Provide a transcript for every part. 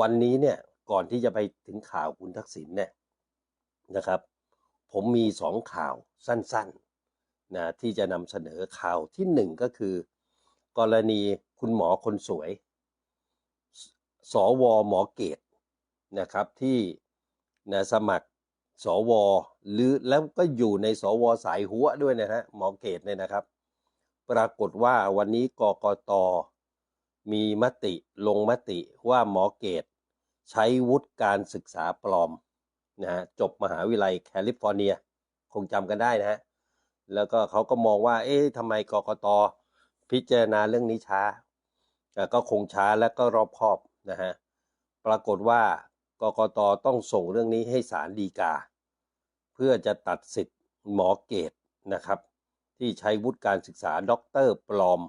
วันนี้เนี่ยก่อนที่จะไปถึงข่าวคุณทักษิณเนี่ยนะครับ ผมมีสองข่าวสั้นๆนะที่จะนำเสนอข่าวที่หนึ่งก็คือ กรณีคุณหมอคนสวย สวหมอเกตนะครับที่นะสมัครสวหรือแล้วก็อยู่ในสวสายหัวด้วยนะฮะหมอเกตเนี่ยนะครับ ปรากฏว่าวันนี้กกต มีมติลงมติว่าหมอเกต ใช้วุฒิการศึกษาปลอมนะฮะจบมหาวิทยาลัยแคลิฟอร์เนีย คงจำกันได้นะฮะแล้วก็เขาก็มองว่า เอ๊ะทำไมกกตพิจารณาเรื่องนี้ช้า ก็คงช้าและก็รอบคอบนะฮะปรากฏว่ากกตต้องส่งเรื่องนี้ให้ศาลฎีกา เพื่อจะตัดสิทธิ์หมอเกตนะครับ ที่ใช้วุฒิการศึกษาด็อกเตอร์ปลอม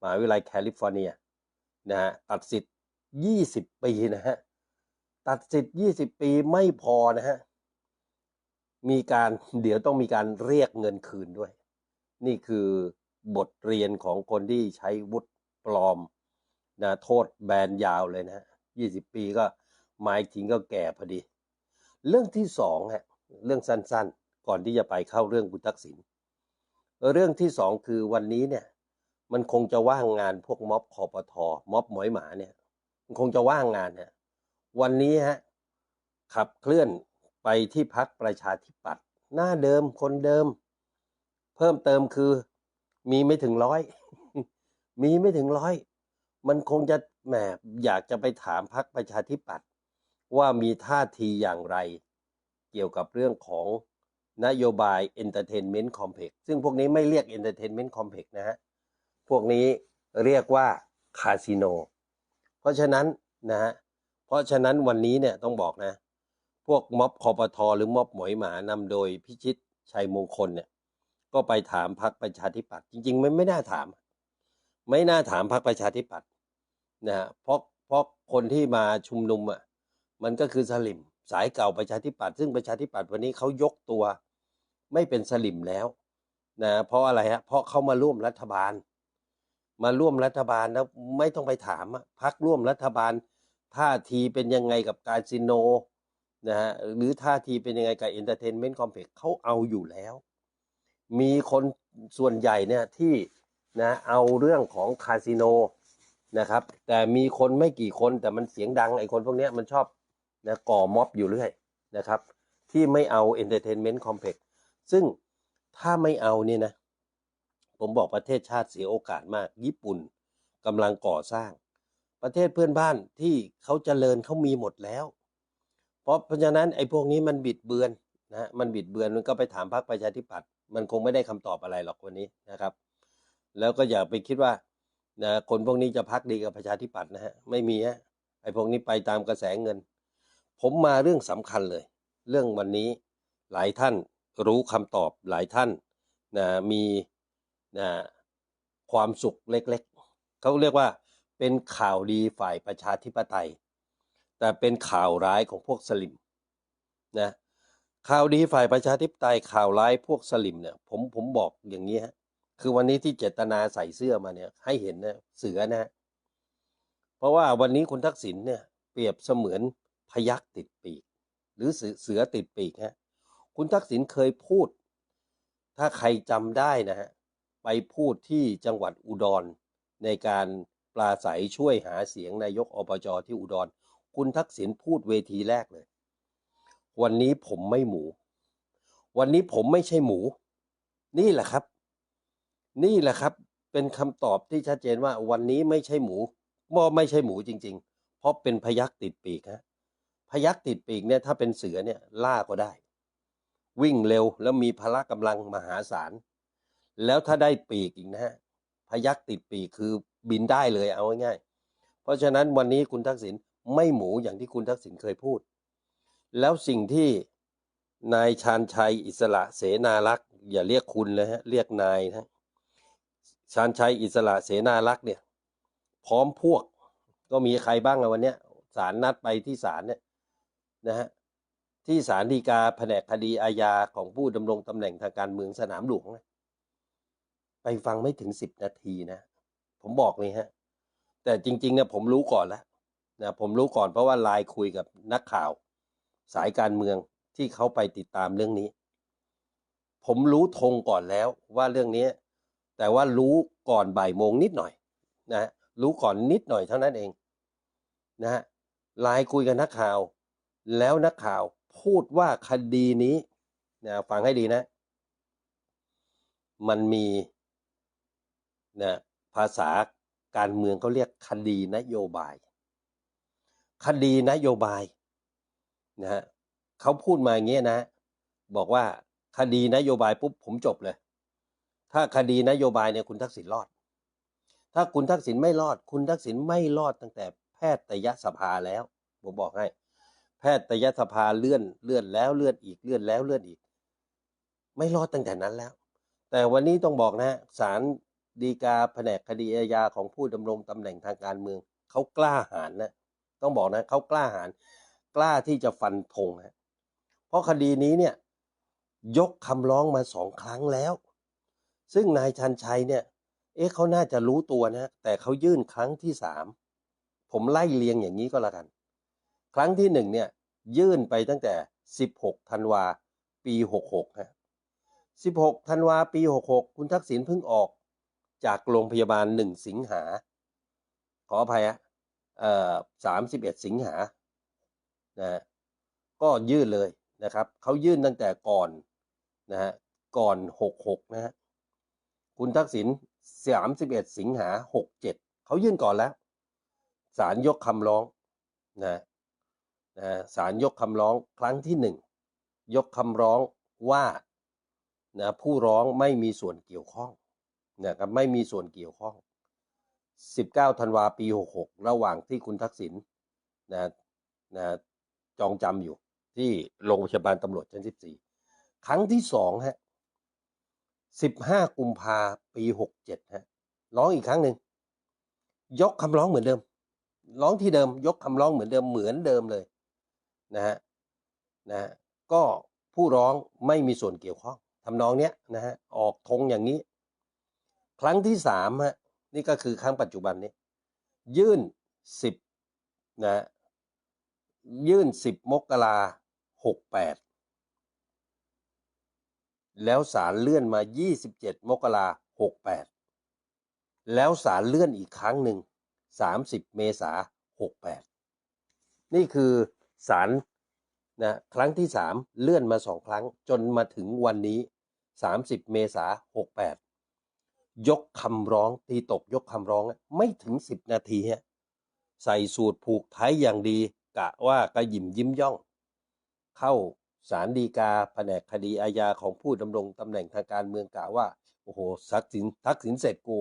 มหาวิทยาลัยแคลิฟอร์เนีย นะฮะตัดสิทธิ์20ปีนะฮะตัดสิทธิ์20ปีไม่พอนะฮะมีการเดี๋ยวต้องมีการเรียกเงินคืนด้วย นี่คือบทเรียนของคนที่ใช้วุฒิปลอมนะโทษแบนยาวเลยนะฮะ20ปีก็หมายถึงก็แก่พอดี เรื่องที่สองฮะเรื่องสั้นๆ ก่อนที่จะไปเข้าเรื่องคุณทักษิณเรื่องที่สองคือวันนี้เนี่ย มันคงจะว่างงานพวกม็อบคอปทอม็อบหมอยหมาเนี่ย มันคงจะว่างงานเนี่ยวันนี้ฮะขับเคลื่อนไปที่พักประชาธิปัตย์หน้าเดิมคนเดิม เพิ่มเติมคือ มีไม่ถึงร้อยมีไม่ถึงร้อย มันคงจะแหมอยากจะไปถามพักประชาธิปัตย์ว่ามีท่าทีอย่างไร เกี่ยวกับเรื่องของนโยบาย Entertainment Complex ซึ่งพวกนี้ไม่เรียก Entertainment Complex นะฮะ พวกนี้เรียกว่าคาสิโน เพราะฉะนั้นนะฮะเพราะฉะนั้นวันนี้เนี่ยต้องบอกนะ พวกม็อบคอปทอหรือม็อบหมอยหมานำโดยพิชิตชัยมงคลเนี่ยก็ไปถามพักประชาธิปัตย์จริงๆไม่ไม่น่าถาม ไม่น่าถามพักประชาธิปัตย์นะฮะเพราะเพราะคนที่มาชุมนุมอะมันก็คือสลิมสายเก่าประชาธิปัตย์ซึ่งประชาธิปัตย์วันนี้เขายกตัว ไม่เป็นสลิมแล้วนะเพราะอะไรฮะเพราะเขามาร่วมรัฐบาล มาร่วมรัฐบาลแล้วไม่ต้องไปถามอะพักร่วมรัฐบาลท่าทีเป็นยังไงกับการซิโนนะฮะหรือท่าทีเป็นยังไงกับเอนเตอร์เทนเมนต์คอมเพล็กเขาเอาอยู่แล้ว มีคนส่วนใหญ่เนี่ยที่นะเอาเรื่องของคาสิโนนะครับ แต่มีคนไม่กี่คนแต่มันเสียงดังไอ้คนพวกนี้มันชอบนะก่อม็อบอยู่เรื่อยนะครับ ที่ไม่เอาเอนเตอร์เทนเมนต์คอมเพล็กซึ่งถ้าไม่เอาเนี่ยนะ ผมบอกประเทศชาติเสียโอกาสมาก ญี่ปุ่นกำลังก่อสร้าง ประเทศเพื่อนบ้านที่เขาเจริญเขามีหมดแล้ว เพราะเพราะฉะนั้นไอ้พวกนี้มันบิดเบือนนะมันบิดเบือนมันก็ไปถามพรรคประชาธิปัตย์มันคงไม่ได้คำตอบอะไรหรอกวันนี้นะครับ แล้วก็อย่าไปคิดว่านะคนพวกนี้จะพักดีกับประชาธิปัตย์นะฮะไม่มีฮะไอ้พวกนี้ไปตามกระแสเงิน ผมมาเรื่องสำคัญเลย เรื่องวันนี้หลายท่านรู้คำตอบหลายท่านนะมี นะความสุขเล็กๆเขาเรียกว่าเป็นข่าวดีฝ่ายประชาธิปไตย แต่เป็นข่าวร้ายของพวกสลิมนะข่าวดีฝ่ายประชาธิปไตยข่าวร้ายพวกสลิมเนี่ยผมผมบอกอย่างนี้ฮะคือวันนี้ที่เจตนาใส่เสื้อมาเนี่ยให้เห็นนะเสือนะ เพราะว่าวันนี้คุณทักษิณเนี่ยเปรียบเสมือนพยักติดปีก หรือเสือเสือติดปีกฮะคุณทักษิณเคยพูด ถ้าใครจำได้นะฮะ ไปพูดที่จังหวัดอุดร ในการปราศัยช่วยหาเสียงนายกอบจที่อุดร คุณทักษิณพูดเวทีแรกเลย วันนี้ผมไม่หมู วันนี้ผมไม่ใช่หมู นี่แหละครับ นี่แหละครับ เป็นคำตอบที่ชัดเจนว่าวันนี้ไม่ใช่หมูมอไม่ใช่หมูจริง ๆ เพราะเป็นพยักติดปีกฮะพยักติดปีกเนี่ยถ้าเป็นเสือเนี่ยล่าก็ได้ วิ่งเร็วแล้วมีพละกำลังมหาศาล แล้วถ้าได้ปีกอีกนะฮะพยักติดปีกคือบินได้เลยเอาง่ายๆเพราะฉะนั้นวันนี้คุณทักษิณไม่หมูอย่างที่คุณทักษิณเคยพูด แล้วสิ่งที่นายชาญชัยอิสระเสนารักษ์อย่าเรียกคุณเลยฮะเรียกนายนะชาญชัยอิสระเสนารักษ์เนี่ย พร้อมพวกก็มีใครบ้างอะวันเนี้ยศาลนัดไปที่ศาลเนี่ยนะฮะที่ศาลฎีกาแผนกคดีอาญาของผู้ดำรงตำแหน่งทางการเมืองสนามหลวงนะ ไปฟังไม่ถึงสิบนาทีนะ ผมบอกเลยฮะ แต่จริงๆนี่ยผมรู้ก่อนแล้วนะผมรู้ก่อนเพราะว่าไลน์คุยกับนักข่าว สายการเมืองที่เขาไปติดตามเรื่องนี้ ผมรู้ธงก่อนแล้วว่าเรื่องนี้ แต่ว่ารู้ก่อนบ่ายโมงนิดหน่อยนะฮะรู้ก่อนนิดหน่อยเท่านั้นเองนะฮะไลน์คุยกับนักข่าว แล้วนักข่าวพูดว่าคดีนี้นะฟังให้ดีนะ มันมี นะภาษาการเมืองเขาเรียกคดีนโยบาย คดีนโยบายนะฮะเขาพูดมาอย่างเงี้ยนะ บอกว่าคดีนโยบายปุ๊บผมจบเลย ถ้าคดีนโยบายเนี่ยคุณทักษิณรอด ถ้าคุณทักษิณไม่รอด คุณทักษิณไม่รอดตั้งแต่แพทยสภาแล้ว ผมบอกให้ แพทยสภาเลื่อนเลื่อนแล้วเลื่อนอีกเลื่อนแล้วเลื่อนอีก ไม่รอดตั้งแต่นั้นแล้ว แต่วันนี้ต้องบอกนะศาล ฎีกาแผนกคดีอาญาของผู้ดำรงตำแหน่งทางการเมือง เขากล้าหาญนะ ต้องบอกนะเขากล้าหาญกล้าที่จะฟันธงฮะเพราะคดีนี้เนี่ยยกคำร้องมาสองครั้งแล้ว ซึ่งนายชันชัยเนี่ย เอ๊ะเขาน่าจะรู้ตัวนะ แต่เขายื่นครั้งที่สามผมไล่เรียงอย่างนี้ก็แล้วกัน ครั้งที่หนึ่งเนี่ยยื่นไปตั้งแต่ 16 ธันวา ปี 66ฮะ16 ธันวา ปี 66 คุณทักษิณเพิ่งออก จากโรงพยาบาล1สิงหา ขออภัยฮะเอ่อ31สิงหานะก็ยื่นเลยนะครับ เขายื่นตั้งแต่ก่อนนะฮะก่อน66นะฮะคุณทักษิณ31สิงหา67เขายื่นก่อนแล้วศาลยกคำร้องนะนะศาลยกคำร้องครั้งที่หนึ่งยกคำร้องว่านะผู้ร้องไม่มีส่วนเกี่ยวข้อง นะครับไม่มีส่วนเกี่ยวข้อง 19ธันวาปี 66 ระหว่างที่คุณทักษิณนะนะจองจำอยู่ที่โรงพยาบาลตำรวจชั้น 14 ครั้งที่สองฮะ 15 กุมภาปี 67 ฮะ ร้องอีกครั้งหนึ่ง ยกคำร้องเหมือนเดิม ร้องที่เดิม ยกคำร้องเหมือนเดิม เหมือนเดิมเลยนะฮะ นะฮะ ก็ผู้ร้องไม่มีส่วนเกี่ยวข้องทำนองเนี้ยนะฮะ ออกธงอย่างนี้ ครั้งที่สามฮะนี่ก็คือครั้งปัจจุบันนี้ ยื่นสิบนะฮะยื่นสิบมกราหกแปดแล้วศาลเลื่อนมา27มกราหกแปดแล้วศาลเลื่อนอีกครั้งหนึ่ง30เมษาหกแปดนี่คือศาลนะครั้งที่สามเลื่อนมาสองครั้งจนมาถึงวันนี้30เมษาหกแปด ยกคำร้องตีตกยกคำร้องไม่ถึง10นาทีฮะใส่สูตรผูกไทยอย่างดี กะว่ากระยิมยิ้มย่อง เข้าศาลฎีกาแผนกคดีอาญาของผู้ดำรงตำแหน่งทางการเมืองกะว่า โอ้โหทักษิณทักษิณเสร็จกู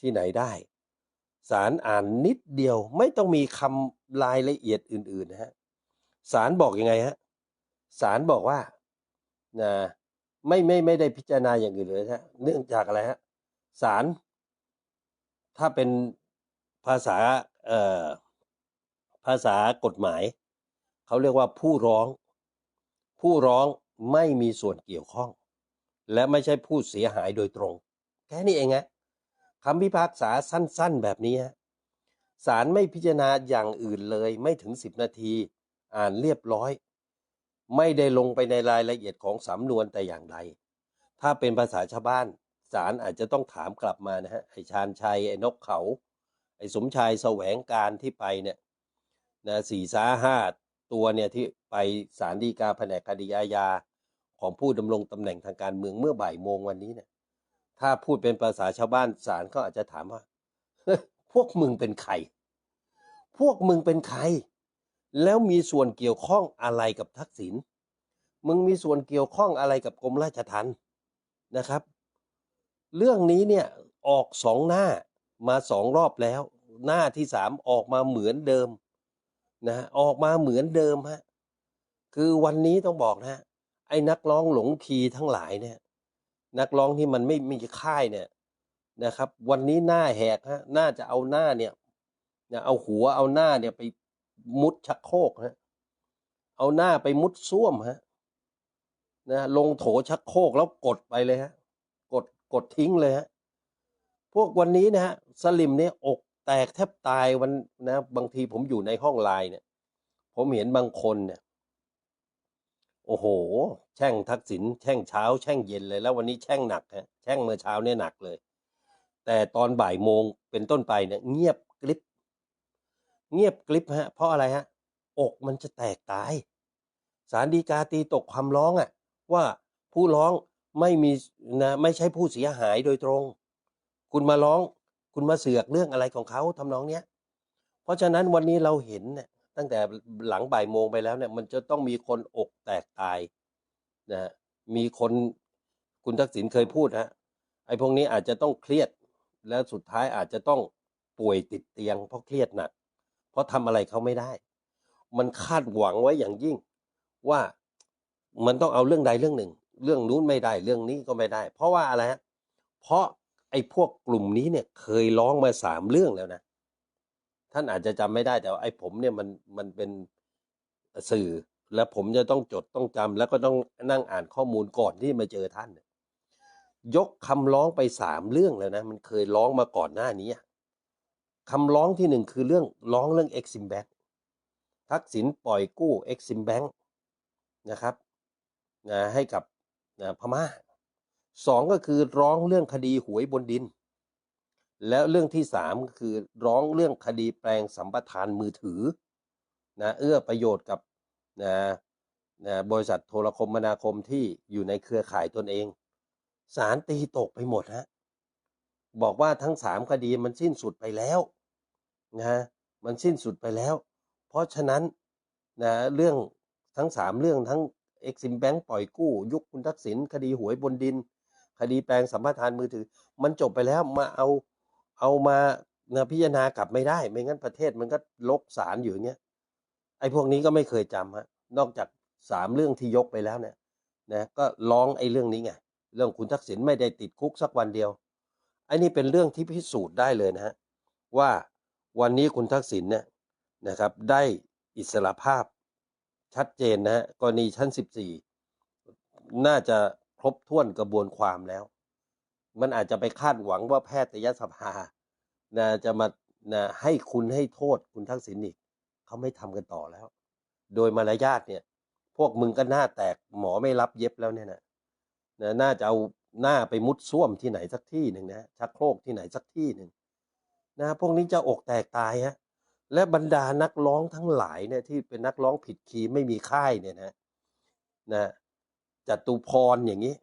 ที่ไหนได้ศาลอ่านนิดเดียวไม่ต้องมีคำรายละเอียดอื่นๆนะฮะศาลบอกยังไงฮะศาลบอกว่านะ ไม่ไม่ไม่ได้พิจารณาอย่างอื่นเลยฮะเนื่องจากอะไรฮะศาลถ้าเป็นภาษาเอ่อภาษากฎหมาย เขาเรียกว่าผู้ร้อง ผู้ร้องไม่มีส่วนเกี่ยวข้อง และไม่ใช่ผู้เสียหายโดยตรง แค่นี้เองฮะคำพิพากษาสั้น ๆ แบบนี้ฮะศาลไม่พิจารณาอย่างอื่นเลย ไม่ถึง10นาที อ่านเรียบร้อย ไม่ได้ลงไปในรายละเอียดของสำนวนแต่อย่างใด ถ้าเป็นภาษาชาวบ้านศาลอาจจะต้องถามกลับมานะฮะไอชาญชัยไอนกเขา ไอสมชายแสวงการที่ไปเนี่ยนะสี่สาห้าตัวเนี่ยที่ไปศาลฎีกาแผนกคดีอาญาของผู้ดำรงตำแหน่งทางการเมืองเมื่อบ่ายโมงวันนี้เนี่ย ถ้าพูดเป็นภาษาชาวบ้านศาลก็อาจจะถามว่าพวกมึงเป็นใคร พวกมึงเป็นใคร แล้วมีส่วนเกี่ยวข้องอะไรกับทักษิณมึงมีส่วนเกี่ยวข้องอะไรกับกรมราชทัณฑ์นะครับ เรื่องนี้เนี่ยออกสองหน้ามาสองรอบแล้ว หน้าที่สามออกมาเหมือนเดิมนะออกมาเหมือนเดิมฮะคือวันนี้ต้องบอกนะฮะไอ้นักร้องหลงคีทั้งหลายเนี่ย นักร้องที่มันไม่มีค่ายเนี่ยนะครับ วันนี้หน้าแหกฮะน่าจะเอาหน้าเนี่ยเอาหัวเอาหน้าเนี่ยไป มุดชักโครกฮะเอาหน้าไปมุดส้วมฮะนะลงโถชักโครกแล้วกดไปเลยฮะ กดกดทิ้งเลยฮะ พวกวันนี้นะฮะสลิมเนี่ยอกแตกแทบตายวันนะ บางทีผมอยู่ในห้องไลน์เนี่ย ผมเห็นบางคนเนี่ยโอ้โห แช่งทักษิณแช่งเช้า แช่งเย็นเลยแล้ววันนี้แช่งหนักฮะแช่งเมื่อเช้าเนี่ยหนักเลย แต่ตอนบ่ายโมงเป็นต้นไปเนี่ยเงียบกริบ เงียบกริบฮะ เพราะอะไรฮะ อกมันจะแตกตายศาลฎีกาตีตกคำร้องอะว่าผู้ร้องไม่มีนะไม่ใช่ผู้เสียหายโดยตรง คุณมาร้อง คุณมาเสือกเรื่องอะไรของเขาทำนองเนี้ย เพราะฉะนั้นวันนี้เราเห็นเนี่ยตั้งแต่หลังบ่ายโมงไปแล้วเนี่ย มันจะต้องมีคนอกแตกตายนะฮะมีคนคุณทักษิณเคยพูดฮะไอ้พวกนี้อาจจะต้องเครียด แล้วสุดท้ายอาจจะต้องป่วยติดเตียงเพราะเครียดหนัก เพราะทำอะไรเขาไม่ได้ มันคาดหวังไว้อย่างยิ่ง ว่ามันต้องเอาเรื่องใดเรื่องหนึ่ง เรื่องนู้นไม่ได้เรื่องนี้ก็ไม่ได้ เพราะว่าอะไรฮะเพราะไอ้พวกกลุ่มนี้เนี่ยเคยร้องมาสามเรื่องแล้วนะท่านอาจจะจำไม่ได้แต่ว่าไอ้ผมเนี่ยมันมันเป็นสื่อแล้วผมจะต้องจดต้องจำแล้วก็ต้องนั่งอ่านข้อมูลก่อนที่มาเจอท่าน ยกคำร้องไปสามเรื่องแล้วนะ มันเคยร้องมาก่อนหน้านี้ คำร้องที่หนึ่งคือเรื่องร้องเรื่อง Exim Bank ทักษิณปล่อยกู้ Exim Bank นะครับนะให้กับนะพม่าสองก็คือร้องเรื่องคดีหวยบนดิน แล้วเรื่องที่สามก็คือร้องเรื่องคดีแปลงสัมปทานมือถือนะเอื้อประโยชน์กับนะนะบริษัทโทรคมนาคมที่อยู่ในเครือข่ายตนเองศาลตีตกไปหมดฮะบอกว่าทั้งสามคดีมันสิ้นสุดไปแล้ว นะมันสิ้นสุดไปแล้ว เพราะฉะนั้นนะเรื่องทั้งสามเรื่องทั้งเอ็กซิมแบงปล่อยกู้ ยุคคุณทักษิณคดีหวยบนดิน คดีแปลงสัมปทานมือถือ มันจบไปแล้วมาเอาเอามานะพิจารณากลับไม่ได้ ไม่งั้นประเทศมันก็ลกสารอยู่อย่างเงี้ยไอ้พวกนี้ก็ไม่เคยจำฮะนอกจากสามเรื่องที่ยกไปแล้วเนี่ยนะก็ร้องไอ้เรื่องนี้ไงเรื่องคุณทักษิณไม่ได้ติดคุกสักวันเดียวไอ้นี่เป็นเรื่องที่พิสูจน์ได้เลยนะฮะว่า วันนี้คุณทักษิณเนี่ยนะครับได้อิสระภาพชัดเจนนะฮะกรณีชั้น 14 น่าจะครบถ้วนกระบวนความแล้ว มันอาจจะไปคาดหวังว่าแพทยสภานะจะมานะให้คุณให้โทษคุณทักษิณอีกเขาไม่ทำกันต่อแล้ว โดยมารยาทเนี่ย พวกมึงก็หน้าแตกหมอไม่รับเย็บแล้วเนี่ยนะนะน่าจะเอาหน้าไปมุดซ่วมที่ไหนสักที่หนึ่งนะชักโครกที่ไหนสักที่หนึ่ง นะ พวกนี้จะอกแตกตายฮะและบรรดานักร้องทั้งหลายเนี่ยที่เป็นนักร้องผิดคีย์ไม่มีค่ายเนี่ยนะนะจตุพรอย่างนี้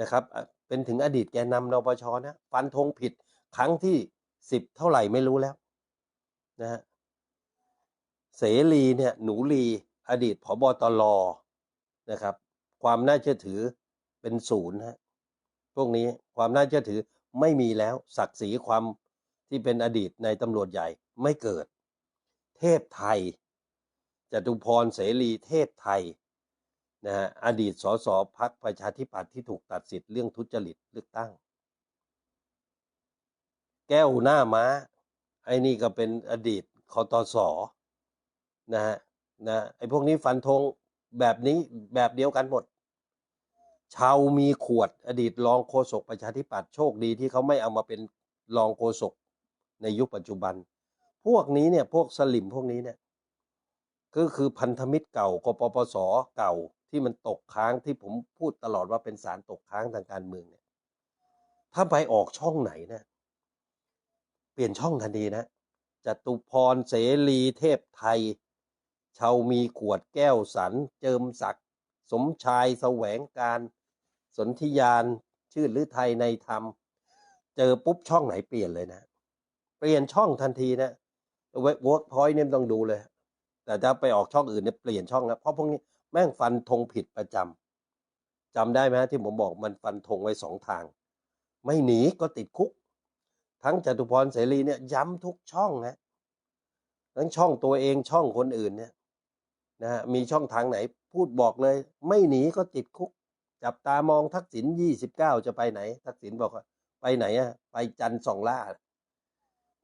นะครับ เป็นถึงอดีตแกนนำนปชนะฟันธงผิดครั้งที่สิบเท่าไหร่ไม่รู้แล้วนะฮะเสรีเนี่ยหนูลีอดีตผบตรนะครับ ความน่าเชื่อถือเป็นศูนย์ฮะพวกนี้ความน่าเชื่อถือไม่มีแล้วศักดิ์ศรีความ ที่เป็นอดีตในตำรวจใหญ่ไม่เกิด เทพไทยจตุพรเสรีเทพไทยนะฮะอดีตสสพักประชาธิปัตย์ที่ถูกตัดสิทธิ์เรื่องทุจริตเลือกตั้ง แก้วหน้าม้า ไอ้นี่ก็เป็นอดีตคอตสนะฮะนะไอ้พวกนี้ฟันธงแบบนี้แบบเดียวกันหมด ชาวมีขวดอดีตรองโฆษกประชาธิปัตย์โชคดีที่เขาไม่เอามาเป็นรองโฆษก ในยุคปัจจุบัน พวกนี้เนี่ยพวกสลิมพวกนี้เนี่ยก็คือพันธมิตรเก่ากปปสเก่าที่มันตกค้างที่ผมพูดตลอดว่าเป็นสารตกค้างทางการเมืองเนี่ย ถ้าไปออกช่องไหนนะ เปลี่ยนช่องทันทีนะจตุพรเสรีเทพไทยชาวมีขวดแก้วสันเจิมศักดิ์สมชายแสวงการสนธิยาน ชื่อหรือไทยในธรรม เจอปุ๊บช่องไหนเปลี่ยนเลยนะ เปลี่ยนช่องทันทีนะเวิร์กพอยต์เนี่ยต้องดูเลย แต่ถ้าไปออกช่องอื่นเนี่ยเปลี่ยนช่องนะเพราะพวกนี้แม่งฟันธงผิดประจำจำได้ไหมที่ผมบอกมันฟันธงไว้สองทาง ไม่หนีก็ติดคุก ทั้งจตุพรเสรีเนี่ยย้ำทุกช่องนะทั้งช่องตัวเองช่องคนอื่นเนี่ยนะฮะมีช่องทางไหนพูดบอกเลย ไม่หนีก็ติดคุก จับตามองทักษิณยี่สิบเก้าจะไปไหน ทักษิณบอกว่าไปไหนอะไปจันทร์สองล่า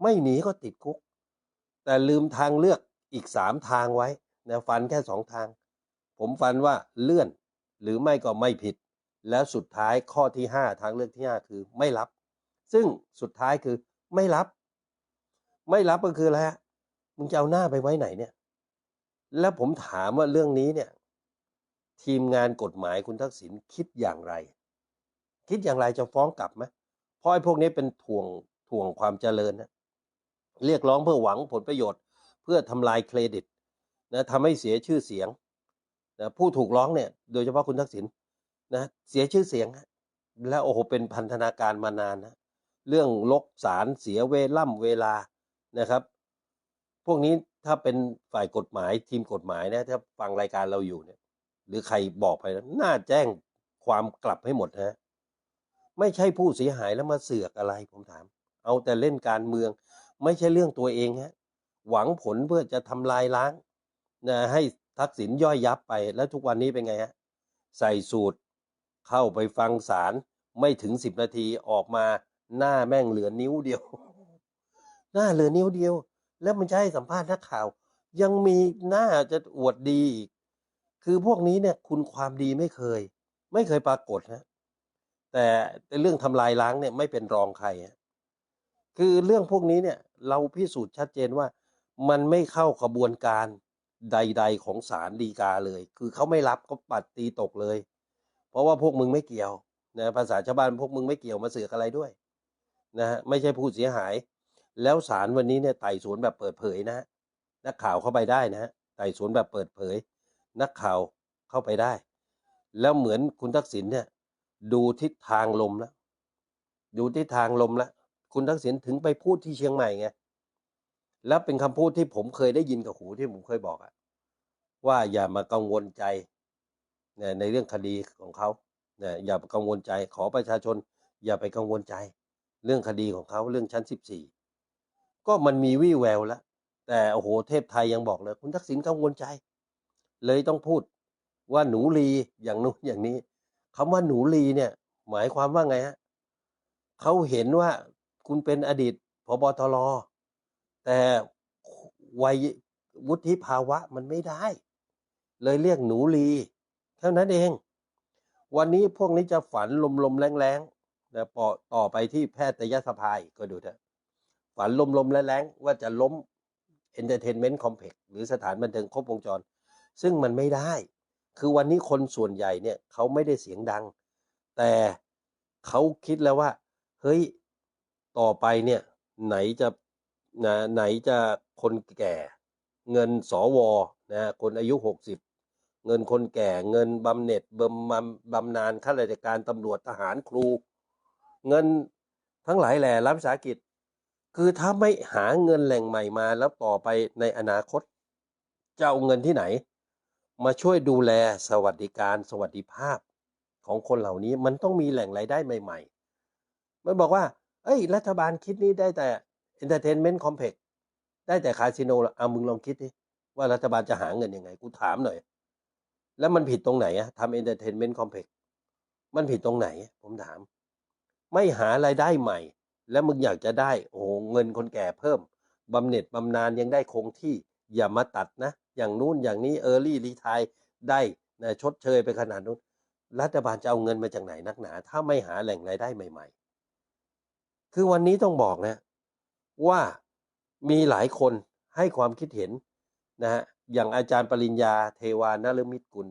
ไม่หนีก็ติดคุก แต่ลืมทางเลือกอีกสามทางไว้นะฟันแค่สองทาง ผมฟันว่าเลื่อน หรือไม่ก็ไม่ผิด แล้วสุดท้ายข้อที่ห้าทางเลือกที่ห้าคือไม่รับ ซึ่งสุดท้ายคือไม่รับ ไม่รับก็คืออะไรฮะมึงจะเอาหน้าไปไว้ไหนเนี่ย แล้วผมถามว่าเรื่องนี้เนี่ย ทีมงานกฎหมายคุณทักษิณคิดอย่างไร คิดอย่างไรจะฟ้องกลับไหมเพราะไอ้พวกนี้เป็นถ่วงถ่วงความเจริญนะ เรียกร้องเพื่อหวังผลประโยชน์ เพื่อทำลายเครดิตนะทำให้เสียชื่อเสียงนะผู้ถูกร้องเนี่ยโดยเฉพาะคุณทักษิณนะเสียชื่อเสียง แล้วโอ้โหเป็นพันธนาการมานานนะเรื่องลกสารเสียเวล่ำเวลานะครับ พวกนี้ถ้าเป็นฝ่ายกฎหมายทีมกฎหมายนะถ้าฟังรายการเราอยู่เนี่ย หรือใครบอกไปนะน่าแจ้งความกลับให้หมดนะไม่ใช่ผู้เสียหายแล้วมาเสือกอะไรผมถาม เอาแต่เล่นการเมือง ไม่ใช่เรื่องตัวเองฮะหวังผลเพื่อจะทำลายล้างนะให้ทักษิณย่อยยับไปแล้วทุกวันนี้เป็นไงฮะใส่สูตรเข้าไปฟังศาลไม่ถึงสิบนาทีออกมาหน้าแม่งเหลือนิ้วเดียว หน้าเหลือนิ้วเดียว แล้วมันจะให้สัมภาษณ์นักข่าว ยังมีหน้าจะอวดดีอีกคือพวกนี้เนี่ยคุณความดีไม่เคย ไม่เคยปรากฏนะแต่เรื่องทำลายล้างเนี่ยไม่เป็นรองใครคือเรื่องพวกนี้เนี่ย เราพิสูจน์ชัดเจนว่า มันไม่เข้ากระบวนการใด ๆ ของศาลฎีกาเลย คือเขาไม่รับก็ปัดตีตกเลย เพราะว่าพวกมึงไม่เกี่ยวนะภาษาชาวบ้านพวกมึงไม่เกี่ยวมาเสือกอะไรด้วยนะฮะไม่ใช่ผู้เสียหาย แล้วศาลวันนี้เนี่ยไต่สวนแบบเปิดเผยนะฮะนักข่าวเข้าไปได้นะฮะไต่สวนแบบเปิดเผย นักข่าวเข้าไปได้ แล้วเหมือนคุณทักษิณเนี่ย ดูทิศทางลมแล้วดูทิศทางลมแล้ว คุณทักษิณถึงไปพูดที่เชียงใหม่ไงแล้วเป็นคำพูดที่ผมเคยได้ยินกับหูที่ผมเคยบอกอะว่าอย่ามากังวลใจในเรื่องคดีของเขาเนี่ยอย่ากังวลใจขอประชาชน อย่าไปกังวลใจ เรื่องคดีของเขาเรื่องชั้นสิบสี่ก็มันมีวี่แววแล้วแต่โอ้โหเทพไทยยังบอกเลย คุณทักษิณกังวลใจ เลยต้องพูดว่าหนูลีอย่างนู้นอย่างนี้คำว่าหนูลีเนี่ย หมายความว่าไงฮะเขาเห็นว่า คุณเป็นอดีตพบตรแต่วัยวุฒิภาวะมันไม่ได้ เลยเรียกหนูลีเท่านั้นเอง วันนี้พวกนี้จะฝันลมๆแรงๆนะต่อต่อไปที่แพทยสภาก็ดูเถอะ ฝันลมๆแรงๆว่าจะล้ม Entertainment Complex หรือสถานบันเทิงครบวงจร ซึ่งมันไม่ได้ คือวันนี้คนส่วนใหญ่เนี่ยเขาไม่ได้เสียงดัง แต่เขาคิดแล้วว่า เฮ้ย ต่อไปเนี่ย ไหนจะนะไหนจะคนแก่ เงินสวนะคนอายุหกสิบเงินคนแก่เงินบำเหน็จบำบำบำนาญข้าราชการตำรวจทหารครู เงินทั้งหลายแหล่รับวิสาหกิจ คือถ้าไม่หาเงินแหล่งใหม่มาแล้วต่อไปในอนาคต จะเอาเงินที่ไหน มาช่วยดูแลสวัสดิการสวัสดิภาพของคนเหล่านี้มันต้องมีแหล่งรายได้ใหม่ ๆ มันบอกว่า เอ้ย รัฐบาลคิดนี้ได้แต่ Entertainment Complex ได้แต่คาสิโนละเอามึงลองคิดดิว่ารัฐบาลจะหาเงินยังไง กูถามหน่อย แล้วมันผิดตรงไหนอะทำ Entertainment Complex มันผิดตรงไหน ผมถาม ไม่หารายได้ใหม่ แล้วมึงอยากจะได้ โอ้เงินคนแก่เพิ่มบำเหน็จบำนาญยังได้คงที่อย่ามาตัดนะ อย่างนู้นอย่างนี้เออร์ลี่รีทายได้นะชดเชยไปขนาดนู้น รัฐบาลจะเอาเงินมาจากไหนนักหนา ถ้าไม่หาแหล่งรายได้ใหม่ คือวันนี้ต้องบอกนะว่ามีหลายคนให้ความคิดเห็นนะฮะอย่างอาจารย์ปริญญาเทวานฤมิตกุล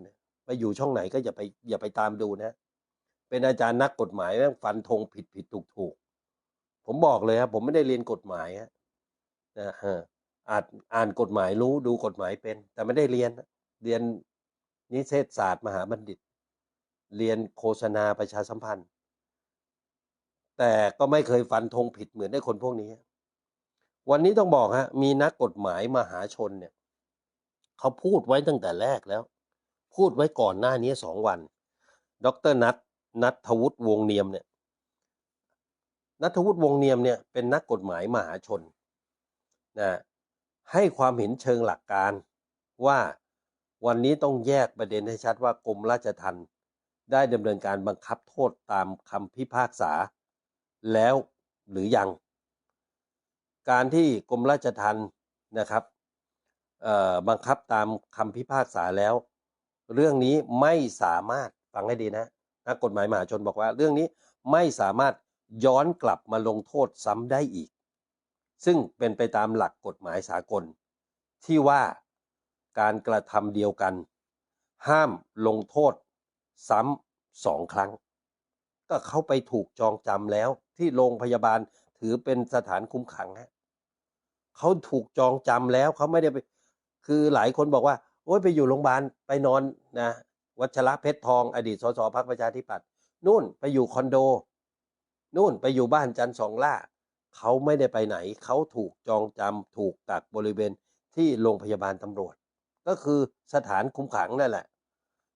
ไปอยู่ช่องไหนก็อย่าไปอย่าไปตามดูนะ เป็นอาจารย์นักกฎหมายแม่งฟันธงผิดผิดถูกถูกผมบอกเลยครับผมไม่ได้เรียนกฎหมายนะฮะอานอ่านกฎหมายรู้ดูกฎหมายเป็น แต่ไม่ได้เรียนเรียนนิเทศศาสตร์มหาบัณฑิต เรียนโฆษณาประชาสัมพันธ์ แต่ก็ไม่เคยฟันธงผิดเหมือนได้คนพวกนี้ วันนี้ต้องบอกฮะ มีนักกฎหมายมหาชนเนี่ยเขาพูดไว้ตั้งแต่แรกแล้ว พูดไว้ก่อนหน้านี้สองวัน ดรนัทนัทวุฒิวงเนียมเนี่ยนัทวุฒิวงเนียมเนี่ยเป็นนักกฎหมายมหาชนนะให้ความเห็นเชิงหลักการว่าวันนี้ต้องแยกประเด็นให้ชัดว่ากรมราชทัณฑ์ได้ดำเนินการบังคับโทษตามคำพิพากษา แล้วหรือยัง การที่กรมราชทัณฑ์นะครับบังคับตามคำพิพากษาแล้ว เรื่องนี้ไม่สามารถฟังให้ดีนะนักกฎหมายมหาชนบอกว่า เรื่องนี้ไม่สามารถย้อนกลับมาลงโทษซ้ำได้อีก ซึ่งเป็นไปตามหลักกฎหมายสากล ที่ว่าการกระทำเดียวกัน ห้ามลงโทษซ้ำสองครั้ง ก็เขาไปถูกจองจำแล้ว ที่โรงพยาบาลถือเป็นสถานคุมขังฮะเขาถูกจองจำแล้วเขาไม่ได้ไป คือหลายคนบอกว่า โอ้ยไปอยู่โรงพยาบาลไปนอนนะวัชระเพชรทองอดีตสสพักประชาธิปัตย์นู่นไปอยู่คอนโด นู่นไปอยู่บ้านจันทร์สองล่าเขาไม่ได้ไปไหน เขาถูกจองจำถูกกักบริเวณที่โรงพยาบาลตำรวจ ก็คือสถานคุมขังนั่นแหละ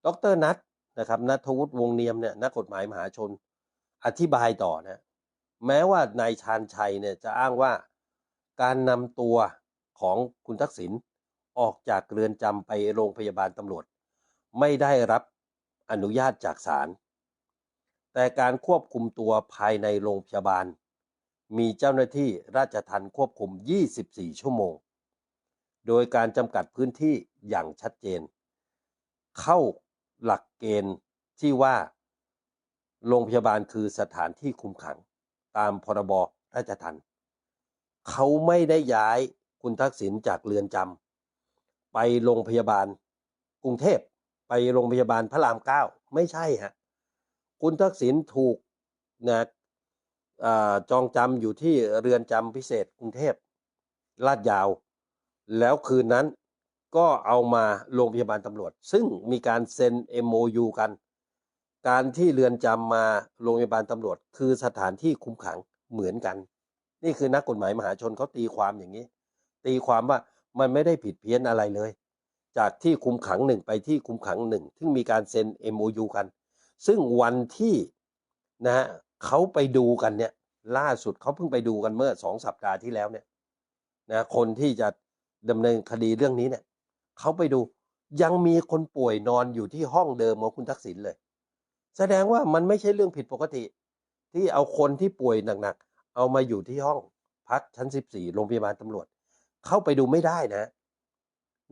ดรนัทนะครับนัทวุฒิวงเนียมเนี่ยนักกฎหมายมหาชน อธิบายต่อนะแม้ว่านายชาญชัยเนี่ยจะอ้างว่าการนำตัวของคุณทักษิณออกจากเรือนจำไปโรงพยาบาลตำรวจ ไม่ได้รับอนุญาตจากศาลแต่การควบคุมตัวภายในโรงพยาบาล มีเจ้าหน้าที่ราชทัณฑ์ควบคุม 24 ชั่วโมง โดยการจำกัดพื้นที่อย่างชัดเจน เข้าหลักเกณฑ์ที่ว่า โรงพยาบาลคือสถานที่คุมขัง ตามพรบราชทัณฑ์เขาไม่ได้ย้ายคุณทักษิณจากเรือนจำไปโรงพยาบาลกรุงเทพไปโรงพยาบาลพระรามเก้าไม่ใช่ฮะคุณทักษิณถูกนะจองจำอยู่ที่เรือนจำพิเศษกรุงเทพลาดยาว แล้วคืนนั้นก็เอามาโรงพยาบาลตำรวจ ซึ่งมีการเซ็น MOU กัน การที่เรือนจำมาโรงพยาบาลตำรวจ คือสถานที่คุมขังเหมือนกัน นี่คือนักกฎหมายมหาชนเขาตีความอย่างนี้ ตีความว่ามันไม่ได้ผิดเพี้ยนอะไรเลย จากที่คุมขังหนึ่งไปที่คุมขังหนึ่งซึ่งมีการเซ็น MOU กัน ซึ่งวันที่นะฮะเขาไปดูกันเนี่ยล่าสุดเขาเพิ่งไปดูกันเมื่อสองสัปดาห์ที่แล้วเนี่ยนะคนที่จะดำเนินคดีเรื่องนี้เนี่ยเขาไปดูยังมีคนป่วยนอนอยู่ที่ห้องเดิมของคุณทักษิณเลย แสดงว่ามันไม่ใช่เรื่องผิดปกติ ที่เอาคนที่ป่วยหนักๆ เอามาอยู่ที่ห้องพักชั้น 14 โรงพยาบาลตำรวจ เข้าไปดูไม่ได้นะ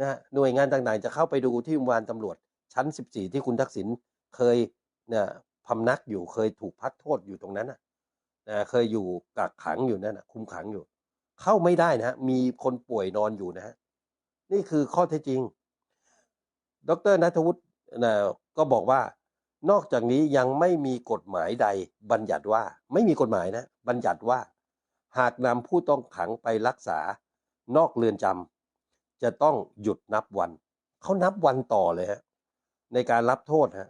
นะหน่วยงานต่างๆ จะเข้าไปดูที่โรงพยาบาลตำรวจ ชั้น 14 ที่คุณทักษิณเคยเนี่ยพำนักอยู่เคยถูกพักโทษอยู่ตรงนั้นนะเคยอยู่กักขังอยู่นั่นนะคุมขังอยู่ เข้าไม่ได้นะมีคนป่วยนอนอยู่นะฮะนี่คือข้อเท็จจริง ดรนัทวุฒินะก็บอกว่า นอกจากนี้ยังไม่มีกฎหมายใด บัญญัติว่า ไม่มีกฎหมายนะ บัญญัติว่า หากนำผู้ต้องขังไปรักษา นอกเรือนจำจะต้องหยุดนับวัน เขานับวันต่อเลยฮะในการรับโทษฮะ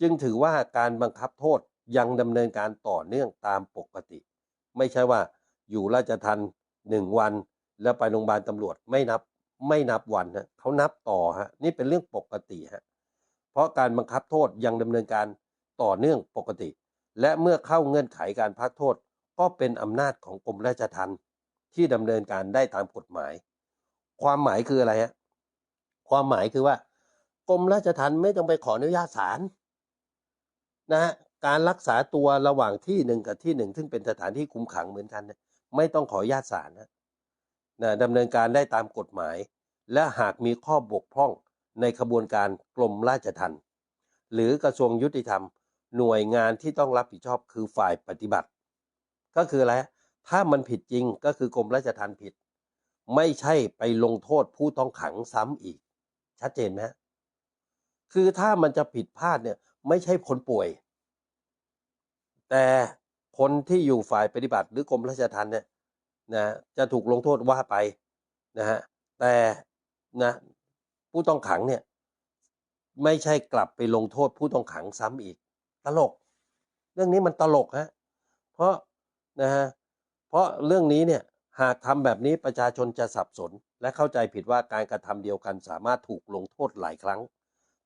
จึงถือว่าการบังคับโทษยังดำเนินการต่อเนื่องตามปกติ ไม่ใช่ว่าอยู่ราชทันหนึ่งวัน แล้วไปโรงพยาบาลตำรวจไม่นับไม่นับวันฮะเขานับต่อฮะนี่เป็นเรื่องปกติฮะ เพราะการบังคับโทษยังดำเนินการต่อเนื่องปกติ และเมื่อเข้าเงื่อนไขการพักโทษ ก็เป็นอำนาจของกรมราชทัณฑ์ที่ดำเนินการได้ตามกฎหมาย ความหมายคืออะไรฮะความหมายคือว่ากรมราชทัณฑ์ไม่ต้องไปขออนุญาตศาลนะฮะการรักษาตัวระหว่างที่หนึ่งกับที่หนึ่งซึ่งเป็นสถานที่คุมขังเหมือนกันเนี่ยไม่ต้องขออนุญาตศาลนะนะดำเนินการได้ตามกฎหมาย และหากมีข้อบกพร่อง ในขบวนการกรมราชทัณฑ์หรือกระทรวงยุติธรรม หน่วยงานที่ต้องรับผิดชอบคือฝ่ายปฏิบัติ ก็คืออะไรถ้ามันผิดจริงก็คือกรมราชทัณฑ์ผิด ไม่ใช่ไปลงโทษผู้ต้องขังซ้ำอีก ชัดเจนไหมคือถ้ามันจะผิดพลาดเนี่ยไม่ใช่คนป่วย แต่คนที่อยู่ฝ่ายปฏิบัติหรือกรมราชทัณฑ์เนี่ยนะจะถูกลงโทษว่าไปนะฮะแต่นะ ผู้ต้องขังเนี่ย ไม่ใช่กลับไปลงโทษผู้ต้องขังซ้ำอีก ตลก เรื่องนี้มันตลกฮะเพราะนะฮะเพราะเรื่องนี้เนี่ยหากทำแบบนี้ประชาชนจะสับสน และเข้าใจผิดว่าการกระทำเดียวกันสามารถถูกลงโทษหลายครั้ง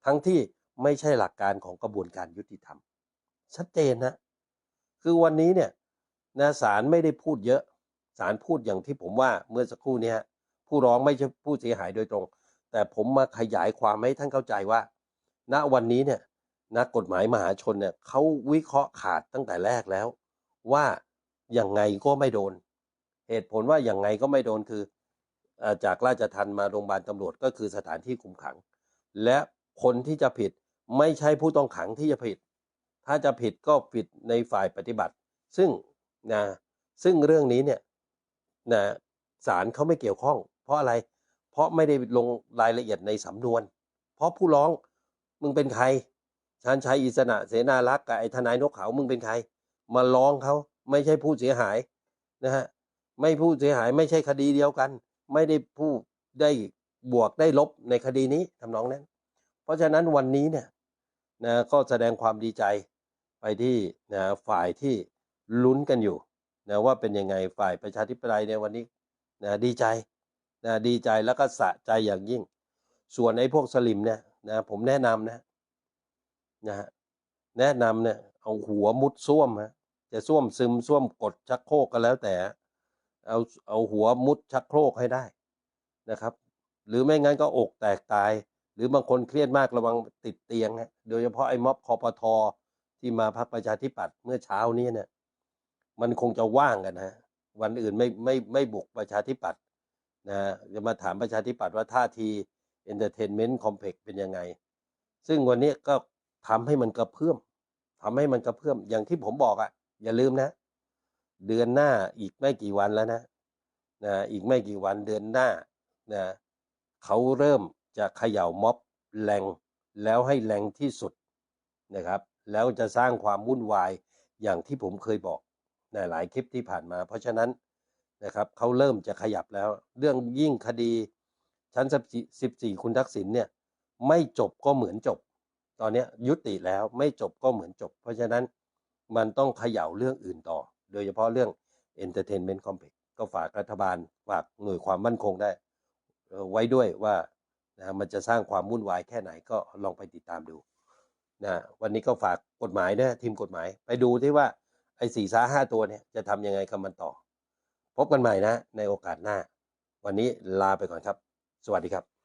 ทั้งที่ไม่ใช่หลักการของกระบวนการยุติธรรม ชัดเจนนะคือวันนี้เนี่ยนะศาลไม่ได้พูดเยอะศาลพูดอย่างที่ผมว่าเมื่อสักครู่นี้ผู้ร้องไม่ใช่ผู้เสียหายโดยตรง แต่ผมมาขยายความให้ท่านเข้าใจว่า ณวันนี้เนี่ยนักกฎหมายมหาชนเนี่ยเขาวิเคราะห์ขาดตั้งแต่แรกแล้ว ว่าอย่างไงก็ไม่โดน เหตุผลว่าอย่างไงก็ไม่โดนคือจากราชทันมาโรงพยาบาลตำรวจก็คือสถานที่คุมขัง และคนที่จะผิดไม่ใช่ผู้ต้องขังที่จะผิด ถ้าจะผิดก็ผิดในฝ่ายปฏิบัติ ซึ่งนะซึ่งเรื่องนี้เนี่ยนะศาลเขาไม่เกี่ยวข้อง เพราะอะไร เพราะไม่ได้ลงรายละเอียดในสำนวน เพราะผู้ร้องมึงเป็นใครชานชัยอิสนะเสนารักษ์กับไอ้ทนายนกเขามึงเป็นใคร มาร้องเขาไม่ใช่ผู้เสียหายนะฮะไม่ผู้เสียหายไม่ใช่คดีเดียวกัน ไม่ได้ผู้ได้บวกได้ลบในคดีนี้ทำนองนั้น เพราะฉะนั้นวันนี้เนี่ยนะก็แสดงความดีใจไปที่นะฝ่ายที่ลุ้นกันอยู่นะว่าเป็นยังไงฝ่ายประชาธิปไตยในวันนี้นะดีใจ นะดีใจแล้วก็สะใจอย่างยิ่ง ส่วนไอ้พวกสลิมเนี่ยนะผมแนะนำนะนะฮะแนะนำเนี่ยเอาหัวมุดส้วมฮะจะส้วมซึมส้วมกดชักโครกก็แล้วแต่ เอาเอาหัวมุดชักโครกให้ได้นะครับ หรือไม่งั้นก็อกแตกตาย หรือบางคนเครียดมากระวังติดเตียงฮะโดยเฉพาะไอ้ม็อบคอปทที่มาพักประชาธิปัตย์เมื่อเช้านี้เนี่ย มันคงจะว่างกันนะวันอื่นไม่ไม่ไม่บุกประชาธิปัตย์ นะจะมาถามประชาธิปัตย์ว่าท่าทีเอนเตอร์เทนเมนต์คอมเพล็กเป็นยังไง ซึ่งวันนี้ก็ทำให้มันกระเพื่อมทำให้มันกระเพื่อมอย่างที่ผมบอกอะ่ะ อย่าลืมนะ เดือนหน้าอีกไม่กี่วันแล้วนะนะอีกไม่กี่วันเดือนหน้านะเขาเริ่มจะเขย่าม็อบแรงแล้วให้แรงที่สุดนะครับ แล้วจะสร้างความวุ่นวายอย่างที่ผมเคยบอกในหลายคลิปที่ผ่านมา เพราะฉะนั้น นะครับเขาเริ่มจะขยับแล้ว เรื่องยิ่งคดี ชั้น14คุณทักษิณเนี่ยไม่จบก็เหมือนจบ ตอนนี้ยุติแล้วไม่จบก็เหมือนจบ เพราะฉะนั้นมันต้องเขย่าเรื่องอื่นต่อ โดยเฉพาะเรื่อง Entertainment Complex ก็ฝากรัฐบาลฝากหน่วยความมั่นคงได้ ไว้ด้วยว่านะมันจะสร้างความวุ่นวายแค่ไหนก็ลองไปติดตามดูนะวันนี้ก็ฝากกฎหมายนะทีมกฎหมาย ไปดูที่ว่าไอ้สี่สาห้าตัวเนี่ยจะทำยังไงกับมันต่อ พบกันใหม่นะในโอกาสหน้า วันนี้ลาไปก่อนครับ สวัสดีครับ